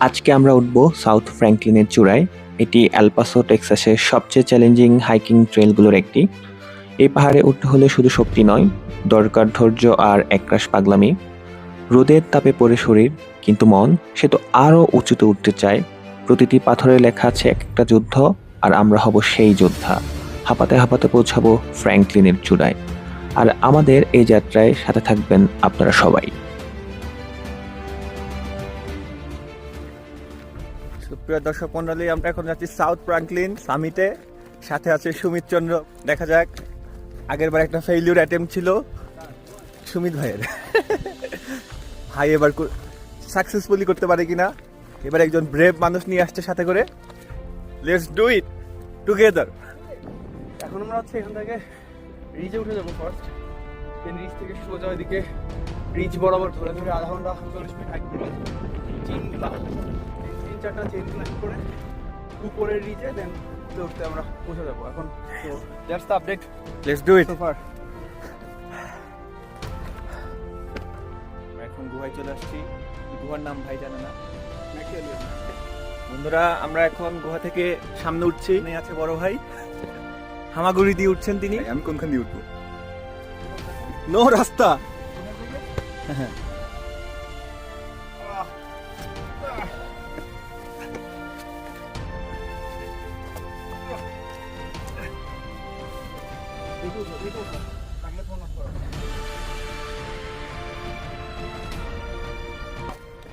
আজকে আমরা উঠব সাউথ ফ্র্যাঙ্কলিনের চূড়ায়। এটি অ্যালপাসো টেক্সাসের সবচেয়ে চ্যালেঞ্জিং হাইকিং ট্রেলগুলোর একটি। এই পাহাড়ে উঠতে হলে শুধু শক্তি নয়, দরকার ধৈর্য আর একরাশ পাগলামি। রোদের তাপে পড়ে শরীর, কিন্তু মন, সে তো আরও উঁচুতে উঠতে চায়। প্রতিটি পাথরে লেখা আছে এক একটা যুদ্ধ, আর আমরা হব সেই যোদ্ধা। হাঁপাতে হাঁপাতে পৌঁছাবো ফ্র্যাঙ্কলিনের চূড়ায়। আর আমাদের এই যাত্রায় সাথে থাকবেন আপনারা সবাই। সুপ্রিয় দর্শক মন্ডলী আমরা এখন যাচ্ছি সাউথ ফ্রাঙ্কলিন সামিটে। সাথে আছে সুমিত চন্দ্র। দেখা যাক আগের বার একটা ফেইলিউর অ্যাটেম্প ছিল। সুমিত ভাইয়ের। ভাই এবার সাকসেসফুলি করতে পারে কিনা? এবার একজন ব্রেভ মানুষ নিয়ে আসছে সাথে করে। লেটস ডু ইট টুগেদার এখন আমরা হচ্ছে এখান থেকে রিচে উঠে যাব ফার্স্ট দেন রিচ থেকে সোজা ওইদিকে রিচ বরাবর ধরে ধরে আধা ঘণ্টা চল্লিশ মিনিট তিন চারটা চেন ক্লাস করে উপরের রিচে দেন উঠতে আমরা পৌঁছে যাব। এখন তো that's the update let's do it so far আমরা এখন গুহায় চলে আসছি। গুহার নাম ভাই জানে না। বন্ধুরা আমরা এখন গুহা থেকে সামনে উঠছি। আছে বড় ভাই। হামাগুড়ি দিয়ে উঠছেন তিনি। আমি কোনখান দিয়ে উঠবো? নো রাস্তা!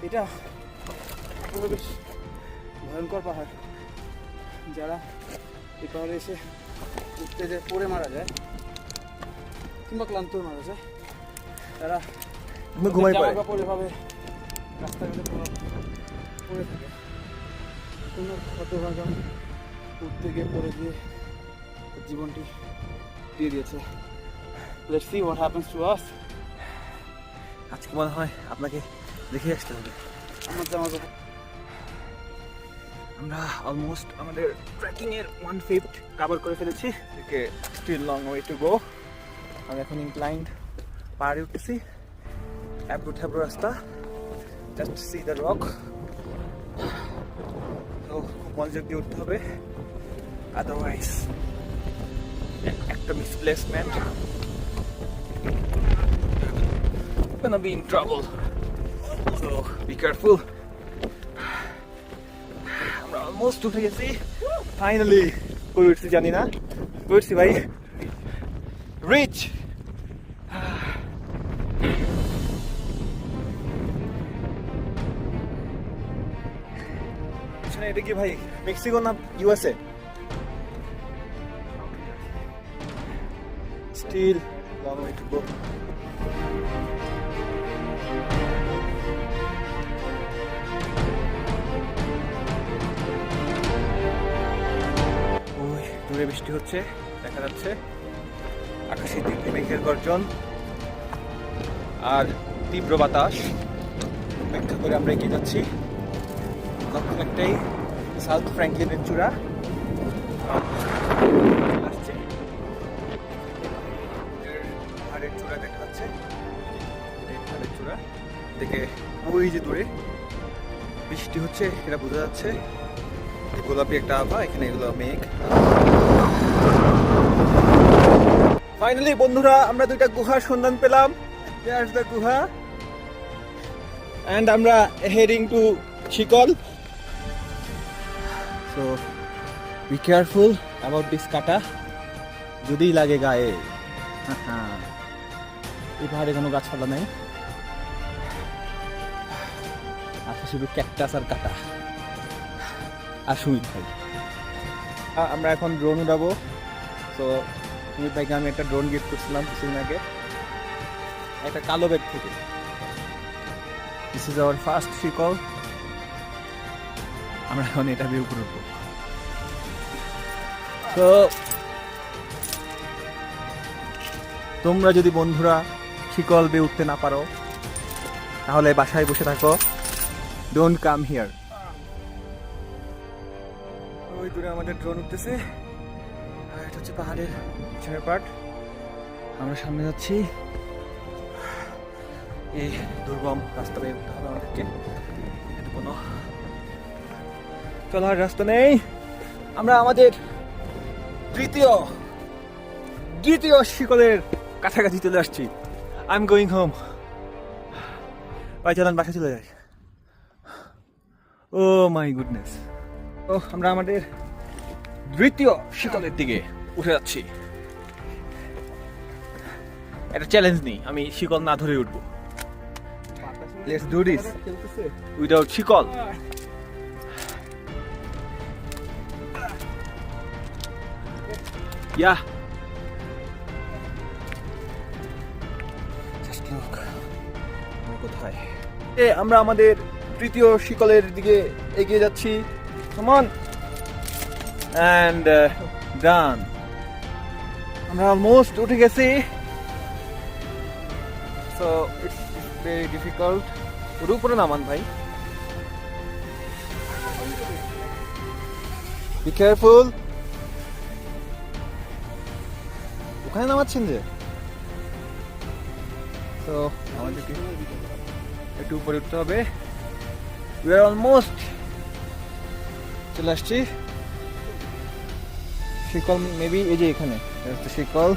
এটা বেশ ভয়ঙ্কর পাহাড়। যারা এই পাহাড়ে এসে উঠতে যে পড়ে মারা যায় কিংবা ক্লান্ত মারা যায় তারা ঘুমাই পড়ে। কাপড় এভাবে রাস্তাঘাটে পড়ে পড়ে থাকে। কোনো হতভাগা উঠতে গিয়ে পড়ে গিয়ে জীবনটি দিয়ে দিয়েছে let's see what happens to us আজকে মনে হয় আপনাকে দেখে আসতে হবে। আমার জামা আমরা অলমোস্ট আমাদের ট্রেকিং এর ওয়ান ফিফথ কভার করে ফেলেছি। এদিকে still long way to go আমি এখন ইনক্লাইন্ড পাহাড়ে উঠতেছি। অ্যাব্রু ট্যাব্রু রাস্তা। জাস্ট সি দ্য রক তো খুব মনোযোগ দিয়ে উঠতে হবে? আদারওয়াইজ একটা misplacement gonna be in trouble. So, be careful. আমরা অলমোস্ট উঠে গেছি ফাইনালি কই উঠছি জানি না কই উঠছি ভাই রিচ এটা কি ভাই মেক্সিকো না USA long way to go ওই দূরে বৃষ্টি হচ্ছে, দেখা যাচ্ছে। আকাশে তীব্র মেঘের গর্জন আর তীব্র বাতাস। অপেক্ষা করে আমরা এগিয়ে যাচ্ছি। লক্ষ্য একটাই, সাউথ ফ্র্যাঙ্কলিনের চূড়া। দেখা যাচ্ছে। এই চূড়া থেকে ওই যে দূরে বৃষ্টি হচ্ছে এটা বোঝা যাচ্ছে গোলাপি একটা আভা, এখানে এগুলো মেঘ। ফাইনালি বন্ধুরা, আমরা দুইটা গুহার সন্ধান পেলাম। There's the গুহা? অ্যান্ড আমরা হেডিং টু শিকল। So be careful about this কাটা। যদি লাগে গায়ে। এই পাহাড়ে কোনো গাছপালা নেই। আছে শুধু ক্যাকটাস আর কাটা। আর সুমিত ভাই। আমরা এখন ড্রোন উড়াবো। তো সুমিত ভাইকে আমি একটা ড্রোন গিফট করছিলাম কিছুদিন আগে। একটা কালো ব্যাগ থেকে। দিস ইজ আওয়ার ফার্স্ট শিকল আমরা এখন এটা ভিউ করব। তো তোমরা যদি বন্ধুরা শিকল বে উঠতে না পারো, তাহলে বাসায় বসে থাকো। ডোন্ট কাম হিয়ার ওই দূরে আমাদের ড্রোন উঠতেছে। আর এটা হচ্ছে পাহাড়ের পিছনের পার্ট আমরা সামনে যাচ্ছি। এই দুর্গম রাস্তা বেয়ে উঠতে হবে আমাদেরকে। কোনো চলার রাস্তা নেই। আমরা আমাদের তৃতীয় দ্বিতীয় শিকলের কাছাকাছি চলে আসছি। আই এম গোয়িং হোম ভাই চলান বাসা চলে যাই। Oh my goodness. তো আমরা আমাদের দ্বিতীয় শিকলের দিকে উঠে যাচ্ছি। একটা চ্যালেঞ্জ নেই, আমি শিকল না ধরে উঠবো। লেটস ডু দিস উইদাউট শিকল Yeah. কোথায়? এ, আমরা আমাদের তৃতীয় শিকলের দিকে এগিয়ে যাচ্ছি। সমান অ্যান্ড ডান আমরা অলমোস্ট উঠে গেছি। সো ইটস ভেরি ডিফিকাল্ট ওর উপরে নামান ভাই। বি কেয়ারফুল ওখানে নামাচ্ছেন যে? তো আমাদেরকে একটু উপরে উঠতে হবে। উই আর অলমোস্ট চলে আসছি। শিকল মেবি এই যে এখানে শিকল।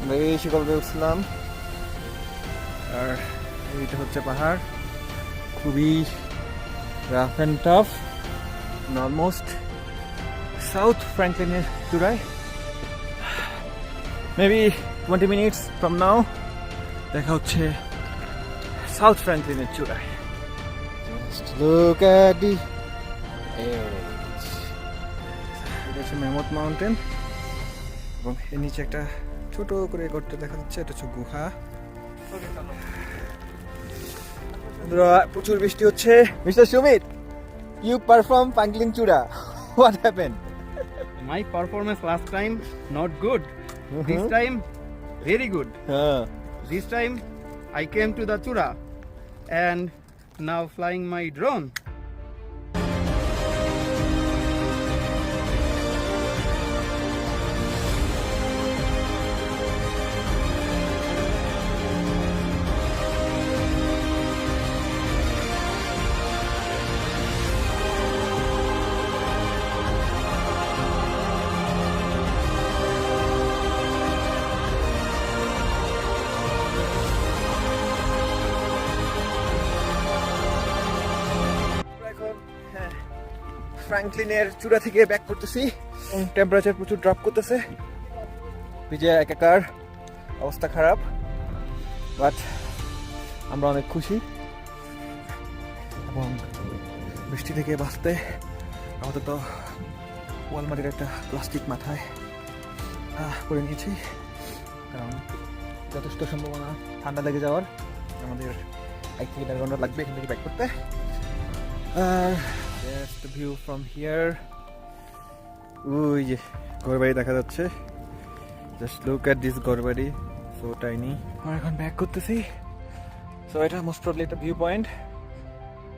আমরা এই শিকল উঠছিলাম। আর এইটা হচ্ছে পাহাড়। খুবই rough and tough almost south ফ্র্যাঙ্কলিনের চূড়ায়। Maybe twenty minutes from now দেখা হচ্ছে সাউথ ফ্র্যাঙ্কলিনের চূড়ায়। দি এটা হচ্ছে মেমত মাউন্টেন। এবং এর নিচে একটা ছোট করে গর্ত দেখা যাচ্ছে এটা হচ্ছে গুহা। প্রচুর বৃষ্টি হচ্ছে। মিস্টার সুমিত ইউ পারফর্ম পাঙ্কলিং চূড়া। What happen My performance last time not good. This time very good. This time I came to the Chura and now flying my drone. ফ্র্যাঙ্কলিনের চূড়া থেকে ব্যাক করতেছি। টেম্পারেচার প্রচুর ড্রপ করতেছে। ভিজে একাকার অবস্থা খারাপ। বাট আমরা অনেক খুশি। এবং বৃষ্টি থেকে বাঁচতে আপাতত ওয়ালমারির একটা প্লাস্টিক মাথায় করে নিয়েছি। কারণ যথেষ্ট সম্ভাবনা ঠান্ডা লেগে যাওয়ার। আমাদের এক থেকে দেড় ঘণ্টা লাগবে এখান থেকে ব্যাক করতে। আর দ্য ভিউ ফ্রম হিয়ার ওই যে ঘরবাড়ি দেখা যাচ্ছে। জাস্ট লুক অ্যাট দিস ঘরবাড়ি সো টাইনি আমরা এখন ব্যাক করতেছি। সো এটা মোস্ট প্রবলি একটা ভিউ পয়েন্ট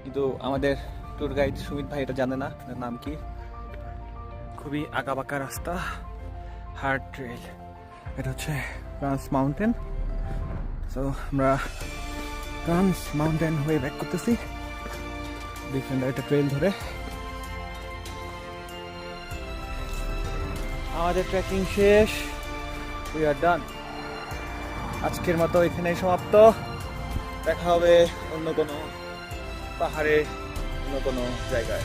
কিন্তু আমাদের ট্যুর গাইড সুমিত ভাই এটা জানে না এটার নাম কি? খুবই আঁকাবাঁকা রাস্তা হার্ড ট্রেল এটা হচ্ছে ট্রান্স মাউন্টেন সো আমরা ট্রান্স মাউন্টেন হয়ে ব্যাক করতেছি। ডিফারেন্ট একটা ট্রেল ধরে। আমাদের ট্রেকিং শেষ। উই আর ডান আজকের মতো এখানেই সমাপ্ত। দেখা হবে অন্য কোনো পাহাড়ে, অন্য কোনো জায়গায়।